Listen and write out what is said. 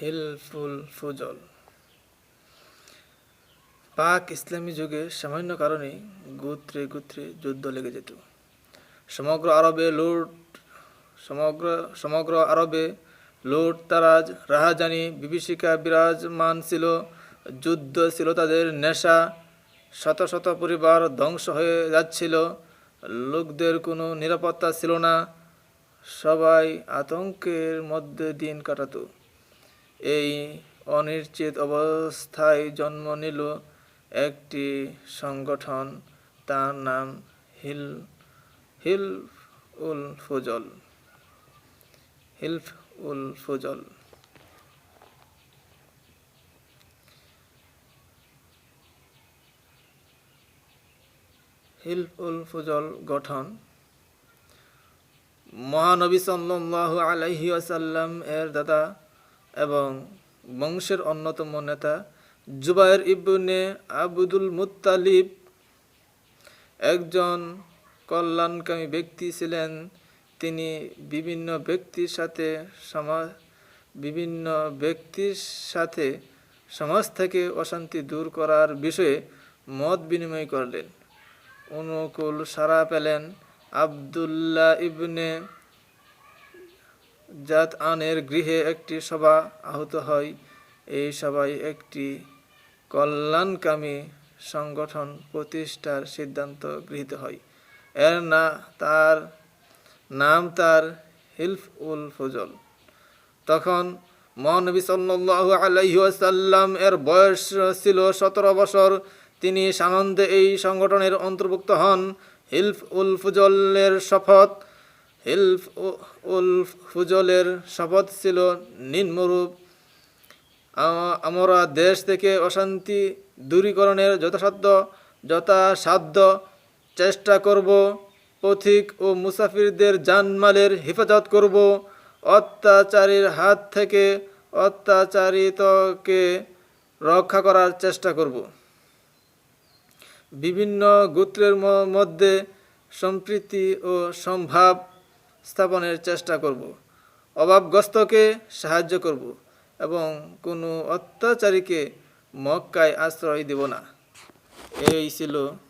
হিলফুল ফুজল। পাক ইসলামী যুগে সামান্য কারণেই গোত্রে গোত্রে যুদ্ধ লেগে যেত। সমগ্র আরবে লুট, সমগ্র সমগ্র আরবে লুট, তারাজ, রাহাজানি, বিভীষিকা বিরাজমান ছিল। যুদ্ধ ছিল তাদের নেশা। শত শত পরিবার ধ্বংস হয়ে যাচ্ছিল। লোকদের কোনো নিরাপত্তা ছিল না। সবাই আতঙ্কের মধ্যে দিন কাটাতো। এই অনিশ্চিত অবস্থায় জন্ম নিল একটি সংগঠন। তার নাম হিল হিল উল ফজল। হিলফ উল ফজল। হিলফ উল ফজল গঠন। মহানবী সাল্লাল্লাহু আলাইহি এর দাদা এবং বংশের অন্যতম নেতা জুবাইর ইবনে আবুদুল মুতালিব একজন কল্যাণকামী ব্যক্তি ছিলেন। তিনি বিভিন্ন ব্যক্তির সাথে সমাজ বিভিন্ন ব্যক্তির সাথে সমাজ থেকে অশান্তি দূর করার বিষয়ে মত বিনিময় করলেন। অনুকূল সাড়া পেলেন আবদুল্লাহ ইবনে জাত আনের গৃহে একটি সভা আহত হয়। এই সভায় একটি কল্যাণকামী সংগঠন প্রতিষ্ঠার সিদ্ধান্ত গৃহীত হয়। এর না, তার নাম তার হিলফ উল ফজল। তখন মহানবী সাল্লাল্লাহু আলাইহি ওয়াসাল্লাম এর বয়স ছিল সতেরো বছর। তিনি সানন্দে এই সংগঠনের অন্তর্ভুক্ত হন। হিলফ উল ফুজলের শপথ হিলফ উ- উল ফুজলের শপথ ছিল নিম্নরূপ। আমরা দেশ থেকে অশান্তি দূরীকরণের যথাসাধ্য যথাসাধ্য চেষ্টা করব, পথিক ও মুসাফিরদের জানমালের হেফাজত করব। অত্যাচারীর হাত থেকে অত্যাচারিতকে রক্ষা করার চেষ্টা করব। বিভিন্ন গোত্রের মধ্যে সম্প্রীতি ও সম্ভাব স্থাপনের চেষ্টা করব। অভাবগ্রস্তকে সাহায্য করব এবং কোনো অত্যাচারীকে মক্কায় আশ্রয় দেব না। এই ছিল